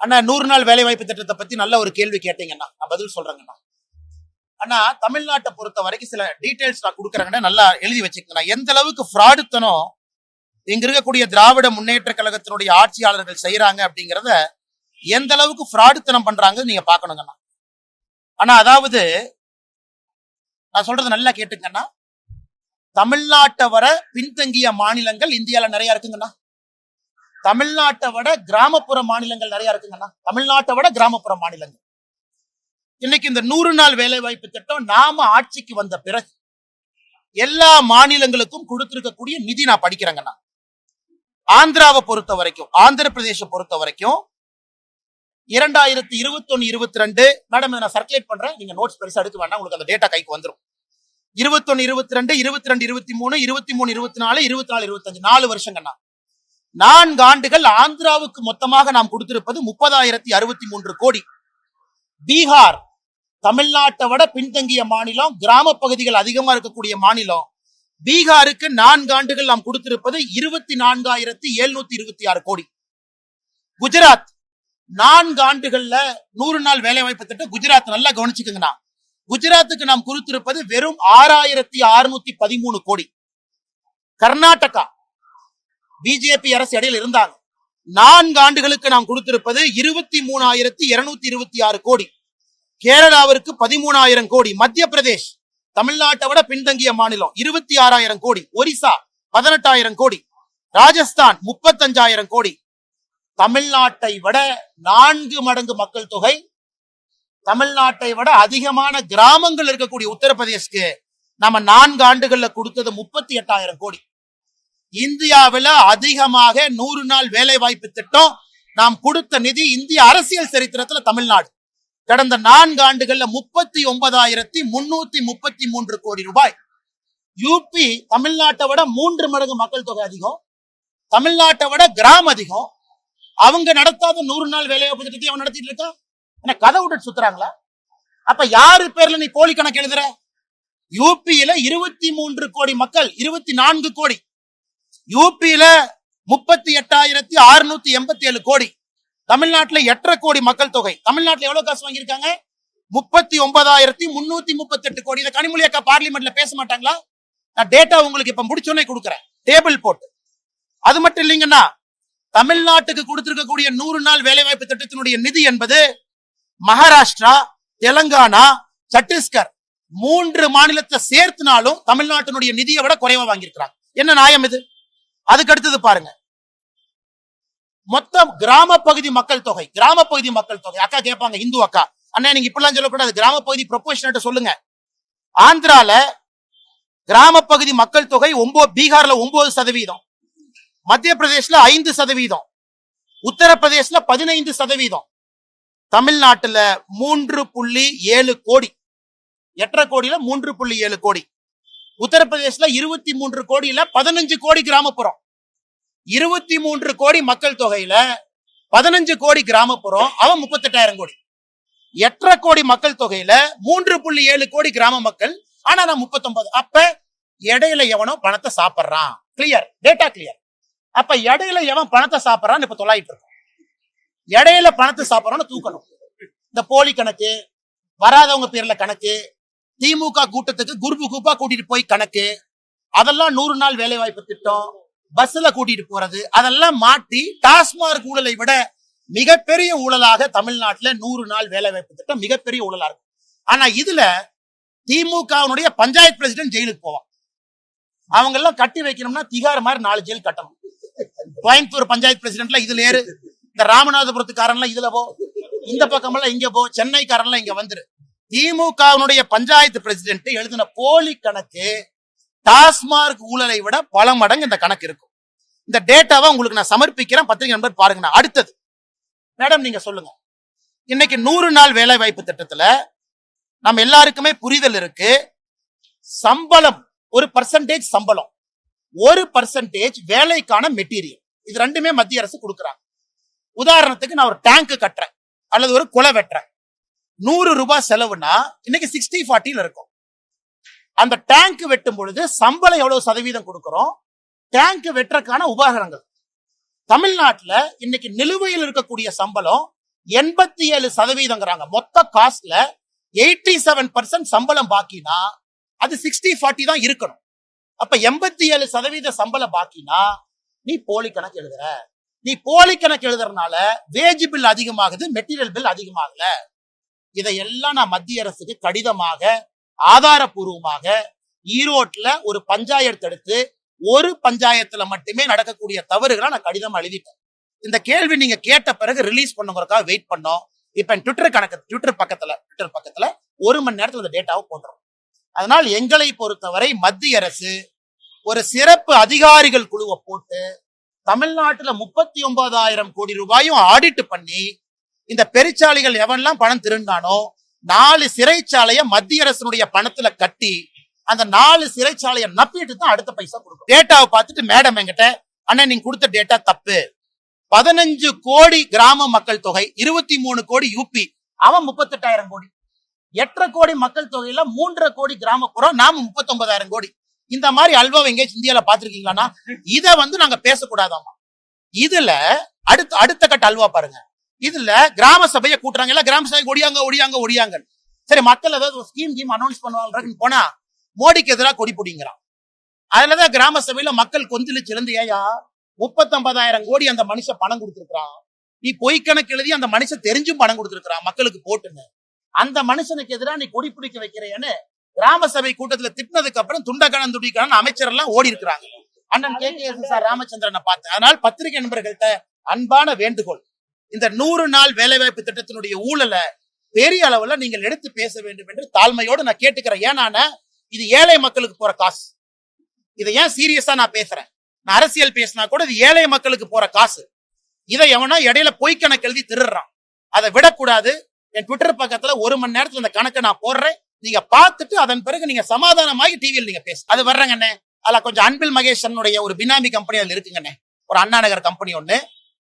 அண்ணா நூறு நாள் வேலை வாய்ப்பு திட்டத்தை பத்தி நல்ல ஒரு கேள்வி கேட்டீங்கண்ணா. நான் பதில் சொல்றேங்கண்ணா. அண்ணா தமிழ்நாட்டை பொறுத்த வரைக்கும் சில டீடைல்ஸ் நான் கொடுக்குறேங்கண்ணா. நல்லா எழுதி வச்சுக்கோங்கண்ணா. எந்த அளவுக்கு ஃப்ராடுத்தனம் இங்க இருக்கக்கூடிய திராவிட முன்னேற்ற கழகத்தினுடைய ஆட்சியாளர்கள் செய்யறாங்க அப்படிங்கிறத எந்த அளவுக்கு ஃப்ராடுத்தனம் பண்றாங்க நீங்க பாக்கணுங்கண்ணா ஆனா அதாவது நான் சொல்றது நல்லா கேட்டுங்கண்ணா தமிழ்நாட்டை வர பின்தங்கிய மாநிலங்கள் இந்தியால நிறைய இருக்குங்கண்ணா. தமிழ்நாட்டை விட கிராமப்புற மாநிலங்கள் நிறைய இருக்குங்கண்ணா. தமிழ்நாட்டை விட கிராமப்புற மாநிலங்கள். இன்னைக்கு இந்த நூறு நாள் வேலை வாய்ப்பு திட்டம் நாம ஆட்சிக்கு வந்த பிறகு எல்லா மாநிலங்களுக்கும் கொடுத்திருக்கக்கூடிய நிதி நான் படிக்கிறேங்கண்ணா. ஆந்திராவை பொறுத்த வரைக்கும் ஆந்திர பிரதேச பொறுத்த வரைக்கும் இரண்டாயிரத்தி இருபத்தி ஒன்னு இருபத்தி ரெண்டு மேடம் இதை நான் சர்க்குலேட் பண்றேன். நீங்க நோட்ஸ் பெருசா எடுக்க வேண்டாம் உங்களுக்கு அந்த டேட்டா கைக்கு வந்துடும் இருபத்தொன்னு இருபத்தி ரெண்டு இருபத்தி ரெண்டு இருபத்தி மூணு இருபத்தி மூணு இருபத்தி நாலு இருபத்தி நாலு இருபத்தஞ்சு நாலு வருஷங்கண்ணா. நான்கு ஆண்டுகள் ஆந்திராவுக்கு மொத்தமாக நாம் கொடுத்திருப்பது முப்பதாயிரத்தி அறுபத்தி மூன்று கோடி. பீகார் தமிழ்நாட்டை விட பின்தங்கிய மாநிலம் கிராம பகுதிகள் அதிகமா இருக்கக்கூடிய மாநிலம். பீகாருக்கு நான்கு ஆண்டுகள் நாம் கொடுத்திருப்பது இருபத்தி நான்காயிரத்தி எழுநூத்தி இருபத்தி ஆறு கோடி. குஜராத் நான்கு ஆண்டுகள்ல நூறு நாள் வேலை வாய்ப்பு திட்டம் குஜராத் நல்லா கவனிச்சுக்கோங்கண்ணா. குஜராத்துக்கு நாம் கொடுத்திருப்பது வெறும் ஆறாயிரத்தி அறுநூத்தி பதிமூணு கோடி. கர்நாடகா பிஜேபி அரசு இடையில இருந்தாங்க நான்கு ஆண்டுகளுக்கு நாம் கொடுத்திருப்பது இருபத்தி மூணாயிரத்தி இருநூத்தி இருபத்தி ஆறு கோடி. கேரளாவிற்கு பதிமூணாயிரம் கோடி. மத்திய பிரதேஷ் தமிழ்நாட்டை விட பின்தங்கிய மாநிலம் இருபத்தி ஆறாயிரம் கோடி. ஒரிசா பதினெட்டாயிரம் கோடி. ராஜஸ்தான் முப்பத்தஞ்சாயிரம் கோடி. தமிழ்நாட்டை விட நான்கு மடங்கு மக்கள் தொகை தமிழ்நாட்டை விட அதிகமான கிராமங்கள் இருக்கக்கூடிய உத்தரப்பிரதேஷ்க்கு நம்ம நான்கு ஆண்டுகள்ல கொடுத்தது முப்பத்தி எட்டாயிரம் கோடி. இந்தியாவில் அதிகமாக நூறு நாள் வேலை வாய்ப்பு திட்டம் நாம் கொடுத்த நிதி இந்திய அரசியல் சரித்திரத்துல தமிழ்நாடு. கடந்த நான்கு ஆண்டுகள்ல முப்பத்தி ஒன்பதாயிரத்தி முன்னூத்தி முப்பத்தி மூன்று கோடி ரூபாய். யூபி தமிழ்நாட்டை விட மூன்று மடங்கு மக்கள் தொகை அதிகம். தமிழ்நாட்டை விட கிராமம் அதிகம். அவங்க நடத்தாத நூறு நாள் வேலை வாய்ப்பு திட்டத்தை அவன் நடத்திட்டு இருக்கான். என்ன கதை விட்டு சுத்துறாங்களா? அப்ப யாரு பேர்ல நீ போலி கணக்கு எழுதுற? யூபியில இருபத்தி மூன்று கோடி மக்கள் இருபத்தி நான்கு கோடி. யூபியில முப்பத்தி எட்டாயிரத்தி அறுநூத்தி எண்பத்தி ஏழு கோடி. தமிழ்நாட்டுல எட்டரை கோடி மக்கள் தொகை. தமிழ்நாட்டுல எவ்வளவு காசு வாங்கியிருக்காங்க? முப்பத்தி ஒன்பதாயிரத்தி முன்னூத்தி முப்பத்தி எட்டு கோடி. இதை கனிமொழி அக்கா பார்லிமெண்ட்ல பேச மாட்டாங்களா? நான் டேட்டா உங்களுக்கு இப்ப முடிச்சோன்னே கொடுக்குறேன். டேபிள் போட்டு. அது மட்டும் இல்லைங்கன்னா தமிழ்நாட்டுக்கு கொடுத்திருக்கக்கூடிய நூறு நாள் வேலைவாய்ப்பு திட்டத்தினுடைய நிதி என்பது மகாராஷ்டிரா தெலங்கானா சத்தீஸ்கர் மூன்று மாநிலத்தை சேர்த்துனாலும் தமிழ்நாட்டினுடைய நிதியை விட குறைவா வாங்கியிருக்கிறாங்க. என்ன நியாயம் இது? அதுக்கு அடுத்தது பாருங்க. மொத்தம் கிராம பகுதி மக்கள் தொகை கிராம பகுதி மக்கள் தொகை. அக்கா கேட்பாங்க இந்து அக்கா. அண்ணா நீங்க இப்படிலாம் சொல்லக்கூடாது. கிராம பகுதி ப்ரொபோஷன் சொல்லுங்க. ஆந்திரால கிராம பகுதி மக்கள் தொகை ஒன்பது பீகார்ல ஒன்பது சதவீதம். மத்திய பிரதேஷ்ல ஐந்து சதவீதம். உத்தரப்பிரதேஷ்ல பதினைந்து சதவீதம். தமிழ்நாட்டுல மூன்று புள்ளி ஏழு கோடி. எட்டரை கோடியில மூன்று புள்ளி ஏழு கோடி. உத்தரப்பிரதேசல இருபத்தி மூன்று கோடியில பதினஞ்சு கோடி கிராமப்புறம். இருபத்தி மூன்று கோடி மக்கள் தொகையில பதினஞ்சு கோடி கிராமப்புறம் அவன் முப்பத்தெட்டாயிரம் கோடி. எட்டரை கோடி மக்கள் தொகையில மூன்று புள்ளி ஏழு கோடி கிராம மக்கள் ஆனா நான் முப்பத்தொன்பது. அப்ப இடையில எவனோ பணத்தை சாப்பிடுறான். கிளியர் டேட்டா கிளியர் அப்ப இடையில எவன் பணத்தை சாப்பிட்றான்னு இப்ப தொலாயிட்டு இருக்கோம். இடையில பணத்தை சாப்பிடறான்னு தூக்கணும். இந்த போலி கணக்கு வராதவங்க பேர்ல கணக்கு திமுக கூட்டத்துக்கு குருபு குப்பா கூட்டிட்டு போய் கணக்கு அதெல்லாம் நூறு நாள் வேலை வாய்ப்பு திட்டம் பஸ்ல கூட்டிட்டு போறது அதெல்லாம் மாட்டி டாஸ்மார்க் ஊழலை விட மிகப்பெரிய ஊழலாக தமிழ்நாட்டுல நூறு நாள் வேலை வாய்ப்பு திட்டம் மிகப்பெரிய ஊழலா இருக்கும். ஆனா இதுல திமுகவினுடைய பஞ்சாயத்து பிரசிடென்ட் ஜெயிலுக்கு போவான். அவங்க எல்லாம் கட்டி வைக்கணும்னா திகார் மாதிரி நாலு ஜெயில் கட்டணும். கோயம்புத்தூர் பஞ்சாயத்து பிரசிடென்ட்ல இதுல ஏறு. இந்த ராமநாதபுரத்துக்காரன்லாம் இதுல போ. இந்த பக்கமெல்லாம் இங்க போ. சென்னைக்காரன்லாம் இங்க வந்துரு. திமுகவினுடைய பஞ்சாயத்து பிரசிடென்ட் எழுதின போலி கணக்கு டாஸ்மார்க் ஊழலை விட பல மடங்கு இந்த கணக்கு இருக்கும். இந்த டேட்டாவை உங்களுக்கு நான் சமர்ப்பிக்கிறேன். பத்திரிகை நண்பர் பாருங்க. அடுத்தது. மேடம் நீங்க சொல்லுங்க. இன்னைக்கு நூறு நாள் வேலை வாய்ப்பு திட்டத்துல நம்ம எல்லாருக்குமே புரிதல் இருக்கு. சம்பளம் ஒரு பர்சன்டேஜ் சம்பளம். ஒரு பர்சன்டேஜ் வேலைக்கான மெட்டீரியல் இது ரெண்டுமே மத்திய அரசு கொடுக்குறாங்க. உதாரணத்துக்கு நான் ஒரு டேங்க் கட்டுறேன். அல்லது ஒரு குலை வெட்டுறேன். நூறு ரூபாய் செலவுனா இன்னைக்கு சிக்ஸ்டி ஃபார்ட்டியில் இருக்கும். அந்த டேங்க் வெட்டும் பொழுது சம்பளம் எவ்வளவு சதவீதம் கொடுக்குறோம்? டேங்க் வெட்டுறதுக்கான உபகரணங்கள். தமிழ்நாட்டுல இன்னைக்கு நிலுவையில் இருக்கக்கூடிய சம்பளம் எண்பத்தி ஏழு சதவீதங்கிறாங்க மொத்த காஸ்ட்ல எயிட்டி செவன் பர்சன்ட் சம்பளம் பாக்கினா அது சிக்ஸ்டி ஃபார்ட்டி தான் இருக்கணும். அப்ப எண்பத்தி ஏழு சதவீத சம்பளம் பாக்கினா நீ போலி கணக்கு எழுதுற. நீ போலி கணக்கு எழுதுறதுனால வேஜ் பில் அதிகமாகுது மெட்டீரியல் பில் அதிகமாகல. இதையெல்லாம் நான் மத்திய அரசுக்கு கடிதமாக ஆதாரபூர்வமாக ஈரோட்ல ஒரு பஞ்சாயத்து எடுத்து ஒரு பஞ்சாயத்துல மட்டுமே நடக்கக்கூடிய தவறுகளை நான் கடிதம் எழுதிட்டேன். இந்த கேள்வி நீங்க கேட்ட பிறகு ரிலீஸ் பண்ணுங்கிறக்காக வெயிட் பண்ணோம். இப்ப என் ட்விட்டர் கணக்கு ட்விட்டர் பக்கத்துல ட்விட்டர் பக்கத்துல ஒரு மணி நேரத்துல இந்த டேட்டாவை போடுறோம் அதனால் எங்களை பொறுத்தவரை மத்திய அரசு ஒரு சிறப்பு அதிகாரிகள் குழுவை போட்டு தமிழ்நாட்டுல முப்பத்தி ஒன்பதாயிரம் கோடி ரூபாயும் ஆடிட்டு பண்ணி இந்த பெருச்சாலைகள் எவன்லாம் பணம் திருந்தானோ நாலு சிறைச்சாலைய மத்திய அரசினுடைய பணத்துல கட்டி அந்த நாலு சிறைச்சாலையை நப்பிட்டு தான் அடுத்த பைசா கொடுக்கும் டேட்டாவை பார்த்துட்டு மேடம் என்கிட்ட அண்ணன் நீங்க கொடுத்த டேட்டா தப்பு. பதினஞ்சு கோடி கிராம மக்கள் தொகை இருபத்தி மூணு கோடி யூபி அவன் முப்பத்தெட்டாயிரம் கோடி. எட்டரை கோடி மக்கள் தொகையில மூன்றரை கோடி கிராமப்புறம் நாம முப்பத்தொன்பதாயிரம் கோடி. இந்த மாதிரி அல்வா எங்கேயாச்சும் இந்தியால பாத்திருக்கீங்களான்னா இதை வந்து நாங்க பேசக்கூடாதாமா இதுல அடுத்த அடுத்த கட்ட அல்வா பாருங்க. இதுல கிராம சபையை கூட்டுறாங்க. எல்லாம் கிராம சபை ஒடியாங்க ஒடியாங்க ஒடியாங்க சரி மக்கள் ஏதாவது ஒரு ஸ்கீம் கீம் அனௌன்ஸ் பண்ணுவாங்கன்னு போனா மோடிக்கு எதிராக கொடி பிடிங்கிறான். அதுலதான் கிராம சபையில மக்கள் கொந்தளிச்சு இருந்து ஏயா முப்பத்தொன்பதாயிரம் கோடி அந்த மனுஷன் பணம் கொடுத்துருக்கான் நீ பொய் கணக்கு எழுதி அந்த மனுஷன் தெரிஞ்சும் பணம் கொடுத்துருக்கான் மக்களுக்கு போட்டுன்னு. அந்த மனுஷனுக்கு எதிராக நீ கொடி பிடிக்க வைக்கிறேன்னு கிராம சபை கூட்டத்துல திட்டினதுக்கு அப்புறம் துண்டகணம் துடிக்கணும் அமைச்சர் எல்லாம் ஓடி இருக்கிறாங்க. அண்ணன் கே. கே. எஸ். சார் ராமச்சந்திரனை பார்த்தேன் அதனால் பத்திரிகை நண்பர்கள்ட்ட அன்பான வேண்டுகோள். இந்த நூறு நாள் வேலைவாய்ப்பு திட்டத்தினுடைய ஊழலை பெரிய அளவுல நீங்கள் எடுத்து பேச வேண்டும் என்று தாழ்மையோடு நான் கேட்டுக்கிறேன். ஏன்னா இது ஏழை மக்களுக்கு போற காசு. இதை ஏன் சீரியஸா நான் பேசுறேன்? நான் அரசியல் பேசினா கூட இது ஏழை மக்களுக்கு போற காசு. இதை எவனா இடையில பொய் கணக்கு எழுதி திருடுறான். அதை விடக்கூடாது. என் ட்விட்டர் பக்கத்துல ஒரு மணி நேரத்துல இந்த கணக்கை நான் போடுறேன். நீங்க பார்த்துட்டு அதன் பிறகு நீங்க சமாதானமாகி டிவியில் நீங்க பேசு. அது வர்றங்கண்ணே அதுல கொஞ்சம் அன்பில் மகேஷனுடைய ஒரு பினாமி கம்பெனி அதுல இருக்குங்கண்ணே ஒரு அண்ணா நகர் கம்பெனி ஒண்ணு.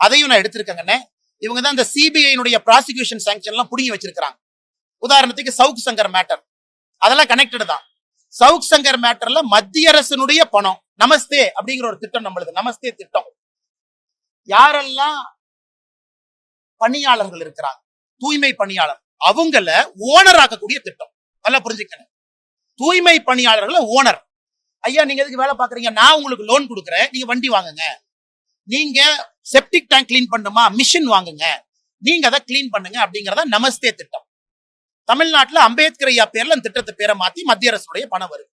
அதையும் நான் எடுத்திருக்கேங்கண்ணே இவங்க தான் இந்த சிபிஐனுடைய ப்ராசிக்யூஷன் சாங்ஷன் எல்லாம் புடுங்கி வச்சிருக்கிறாங்க. உதாரணத்துக்கு சவுக் சங்கர் மேட்டர் அதெல்லாம் கனெக்டட் தான். சவுக் சங்கர் மேட்டர்ல மத்திய அரசனுடைய பணம் நமஸ்தே அப்படிங்கிற ஒரு திட்டம் நம்மளுது நமஸ்தே திட்டம். யாரெல்லாம் பணியாளர்கள் இருக்கிறாங்க தூய்மை பணியாளர் அவங்கள ஓனர் ஆக்கக்கூடிய திட்டம். நல்லா புரிஞ்சுக்கணும் தூய்மை பணியாளர்களை ஓனர் ஐயா நீங்க எதுக்கு வேலை பாக்குறீங்க நான் உங்களுக்கு லோன் கொடுக்குறேன் நீங்க வண்டி வாங்குங்க. நீங்க செப்டிக் டேங்க் க்ளீன் பண்ணுமா? மிஷின் வாங்குங்க. நீங்க அதை கிளீன் பண்ணுங்க அப்படிங்கறத நமஸ்தே திட்டம். தமிழ்நாட்டுல அம்பேத்கர் ஐயா பேர்ல அந்த திட்டத்தை பேரை மாத்தி மத்திய அரசுடைய பணம் வருது.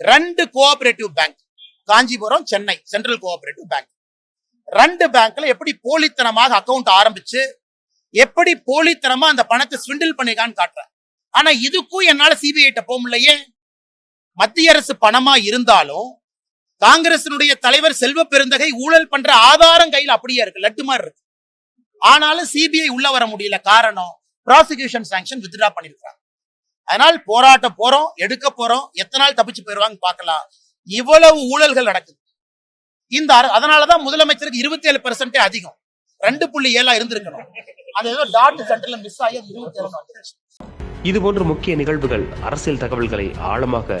ரெண்டு cooperative bank Kanchipuram Chennai central cooperative bank ரெண்டு பேங்க்ல எப்படி போலித்தனமாக அக்கவுண்ட் ஆரம்பிச்சு எப்படி போலித்தனமா அந்த பணத்தை ஸ்விண்டில் பண்ணிருக்கான்னு காட்டுறேன். ஆனா இதுக்கும் என்னால சிபிஐ போக முடியலையே. மத்திய அரசு பணமா இருந்தாலும் காங்கிரசினுடைய தலைவர் செல்வ பெருந்தகை ஊழல் பண்ற ஆதாரம் கையில் அப்படியே இருக்கு லட்டு மாதிரி இருக்கு. ஆனாலும் சிபிஐ உள்ள வர முடியல காரணம் ப்ராசிக்யூஷன் சாங்ஷன் வித்ட்ரா பண்ணிருக்காங்க. அதனால் போராட்டம் போறோம் எடுக்க போறோம் எத்தனை நாள் தப்பிச்சு போயிருவாங்க பார்க்கலாம். இவ்வளவு ஊழல்கள் நடக்குது. இந்த அதனாலதான் முதலமைச்சருக்கு இருபத்தி ஏழு பெர்சென்டே அதிகம். ரெண்டு புள்ளி ஏழா இருந்திருக்கணும். அது ஏதோ டாட் சென்டர்ல மிஸ் ஆகி இருபத்தி ஏழு இது போன்ற முக்கிய நிகழ்வுகள் அரசியல் தகவல்களை ஆழமாக